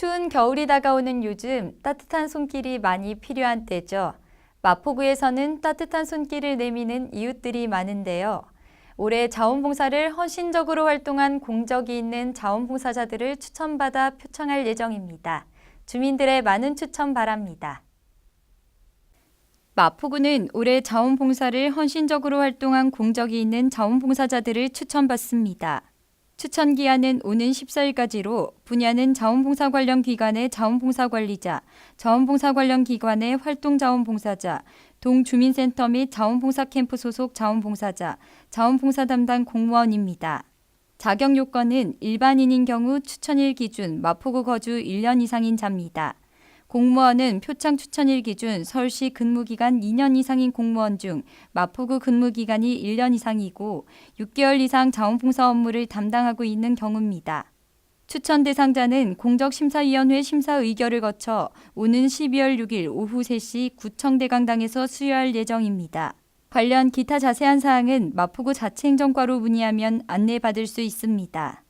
추운 겨울이 다가오는 요즘 따뜻한 손길이 많이 필요한 때죠. 마포구에서는 따뜻한 손길을 내미는 이웃들이 많은데요. 올해 자원봉사를 헌신적으로 활동한 공적이 있는 자원봉사자들을 추천받아 표창할 예정입니다. 주민들의 많은 추천 바랍니다. 마포구는 올해 자원봉사를 헌신적으로 활동한 공적이 있는 자원봉사자들을 추천받습니다. 추천 기한은 오는 14일까지로 분야는 자원봉사 관련 기관의 자원봉사 관리자, 자원봉사 관련 기관의 활동 자원봉사자, 동주민센터 및 자원봉사 캠프 소속 자원봉사자, 자원봉사 담당 공무원입니다. 자격 요건은 일반인인 경우 추천일 기준 마포구 거주 1년 이상인 자입니다. 공무원은 표창 추천일 기준 서울시 근무기간 2년 이상인 공무원 중 마포구 근무기간이 1년 이상이고 6개월 이상 자원봉사 업무를 담당하고 있는 경우입니다. 추천 대상자는 공적심사위원회 심사 의결을 거쳐 오는 12월 6일 오후 3시 구청대강당에서 수여할 예정입니다. 관련 기타 자세한 사항은 마포구 자치행정과로 문의하면 안내받을 수 있습니다.